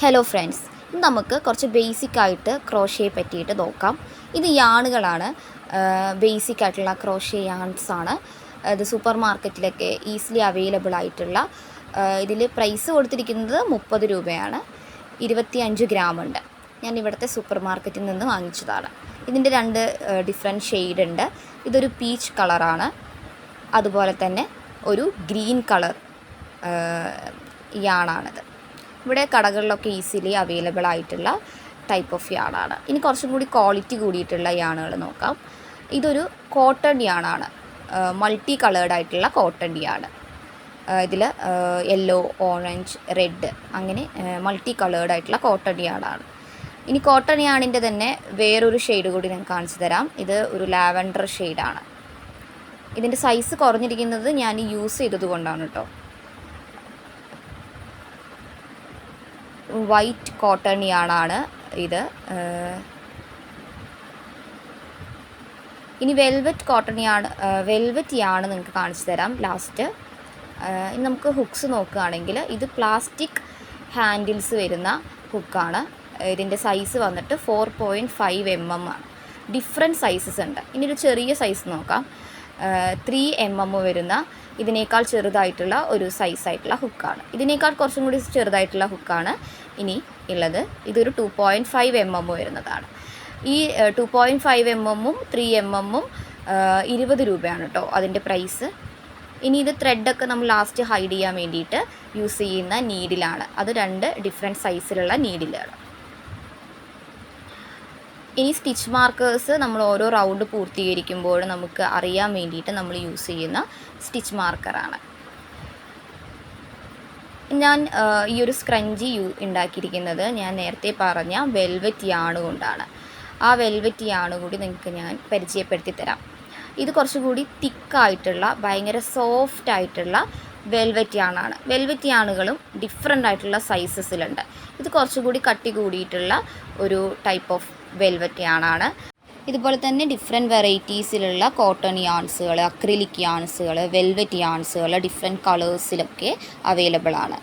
Hello friends നമുക്ക് കുറച്ച് basic ആയിട്ട് ക്രോഷയെ പറ്റിയിട്ട് നോക്കാം. ഇത് യാണുകളാണ് ബേസിക് ആയിട്ടുള്ള ക്രോഷേ യാൺസ് ആണ്. ഇത് സൂപ്പർ മാർക്കറ്റിലൊക്കെ ഈസിലി അവൈലബിൾ ആയിട്ടുള്ള ഇതിൽ പ്രൈസ് കൊടുത്തിരിക്കുന്നത് മുപ്പത് രൂപയാണ്. ഇരുപത്തി അഞ്ച് ഗ്രാം ഉണ്ട്. ഞാൻ ഇവിടുത്തെ സൂപ്പർ മാർക്കറ്റിൽ നിന്ന് വാങ്ങിച്ചതാണ്. ഇതിന്റെ രണ്ട് ഡിഫറെന്റ് ഷെയ്ഡ് ഉണ്ട്. ഇതൊരു പീച്ച് കളറാണ് അതുപോലെ തന്നെ ഒരു ഗ്രീൻ കളർ യാണാണിത് ഇവിടെ കടകളിലൊക്കെ ഈസിലി അവൈലബിൾ ആയിട്ടുള്ള ടൈപ്പ് ഓഫ് യാണാണ്. ഇനി കുറച്ചും കൂടി ക്വാളിറ്റി കൂടിയിട്ടുള്ള യാണുകൾ നോക്കാം. ഇതൊരു കോട്ടൺ യാണാണ്. മൾട്ടി കളേർഡ് ആയിട്ടുള്ള കോട്ടൺ യാണ്. ഇതിൽ യെല്ലോ ഓറഞ്ച് റെഡ് അങ്ങനെ മൾട്ടി കളേർഡ് ആയിട്ടുള്ള കോട്ടൺ യാണാണ്. ഇനി കോട്ടൺ യാണിന്റെ തന്നെ വേറൊരു ഷെയ്ഡ് കൂടി ഞാൻ കാണിച്ചു തരാം. ഇത് ഒരു ലാവൻഡർ ഷെയ്ഡാണ് ഇതിന്റെ സൈസ് കുറഞ്ഞിരിക്കുന്നത് ഞാൻ യൂസ് ചെയ്തത് കൊണ്ടാണ് കേട്ടോ വൈറ്റ് കോട്ടൺ യാണാണ് ഇത് ഇനി വെൽവെറ്റ് കോട്ടൺ യാണ് വെൽവെറ്റ് യാണ് നിങ്ങൾക്ക് കാണിച്ചു തരാം ലാസ്റ്റ്. ഇനി നമുക്ക് ഹുക്സ് നോക്കുകയാണെങ്കിൽ ഇത് പ്ലാസ്റ്റിക് ഹാൻഡിൽസ് വരുന്ന ഹുക്കാണ്. ഇതിന്റെ സൈസ് വന്നിട്ട് four point five M M ആണ്. ഡിഫറെന്റ് സൈസസ് ഉണ്ട്. ഇനി ഒരു ചെറിയ സൈസ് നോക്കാം. ത്രീ എം എം വരുന്ന ഇതിനേക്കാൾ ചെറുതായിട്ടുള്ള ഒരു സൈസായിട്ടുള്ള ഹുക്കാണ് ഇതിനേക്കാൾ കുറച്ചും കൂടി ചെറുതായിട്ടുള്ള ഹുക്കാണ് ഇനി ഉള്ളത്. ഇതൊരു two point five M M വരുന്നതാണ്. ഈ ടു പോയിന്റ് ഫൈവ് എം എമ്മും ത്രീ എം എമ്മും ഇരുപത് രൂപയാണ് കേട്ടോ അതിന്റെ പ്രൈസ് ഇനി ഇത് ത്രെഡൊക്കെ നമ്മൾ ലാസ്റ്റ് ഹൈഡ് ചെയ്യാൻ വേണ്ടിയിട്ട് യൂസ് ചെയ്യുന്ന നീഡിലാണ് അത് രണ്ട് ഡിഫറെന്റ് സൈസിലുള്ള നീഡിലാണ് ഇനി സ്റ്റിച്ച് മാർക്കേഴ്സ് നമ്മൾ ഓരോ റൗണ്ട് പൂർത്തീകരിക്കുമ്പോൾ നമുക്ക് അറിയാൻ വേണ്ടിയിട്ട് നമ്മൾ യൂസ് ചെയ്യുന്ന സ്റ്റിച്ച് മാർക്കറാണ് ഞാൻ ഈ ഒരു സ്ക്രഞ്ചി യൂ ഉണ്ടാക്കിയിരിക്കുന്നത് ഞാൻ നേരത്തെ പറഞ്ഞ വെൽവെറ്റ് യാണ് കൊണ്ടാണ്. ആ വെൽവെറ്റ് യാണ് കൂടി നിങ്ങൾക്ക് ഞാൻ പരിചയപ്പെടുത്തി തരാം. ഇത് കുറച്ചുകൂടി തിക്കായിട്ടുള്ള ഭയങ്കര സോഫ്റ്റ് ആയിട്ടുള്ള വെൽവെറ്റ് യാണാണ് വെൽവെറ്റ് യാണുകളും ഡിഫറെന്റ് ആയിട്ടുള്ള സൈസസിലുണ്ട് ഇത് കുറച്ചുകൂടി കട്ടി കൂടിയിട്ടുള്ള ഒരു ടൈപ്പ് ഓഫ് വെൽവെറ്റ് യാണാണ് ഇതുപോലെ തന്നെ ഡിഫറെന്റ് വെറൈറ്റീസിലുള്ള കോട്ടൺ യാൺസുകൾ അക്രിലിക് യാൺസുകൾ വെൽവെറ്റ് യാൺസുകൾ ഡിഫറെന്റ് കളേഴ്സിലൊക്കെ അവൈലബിൾ ആണ്.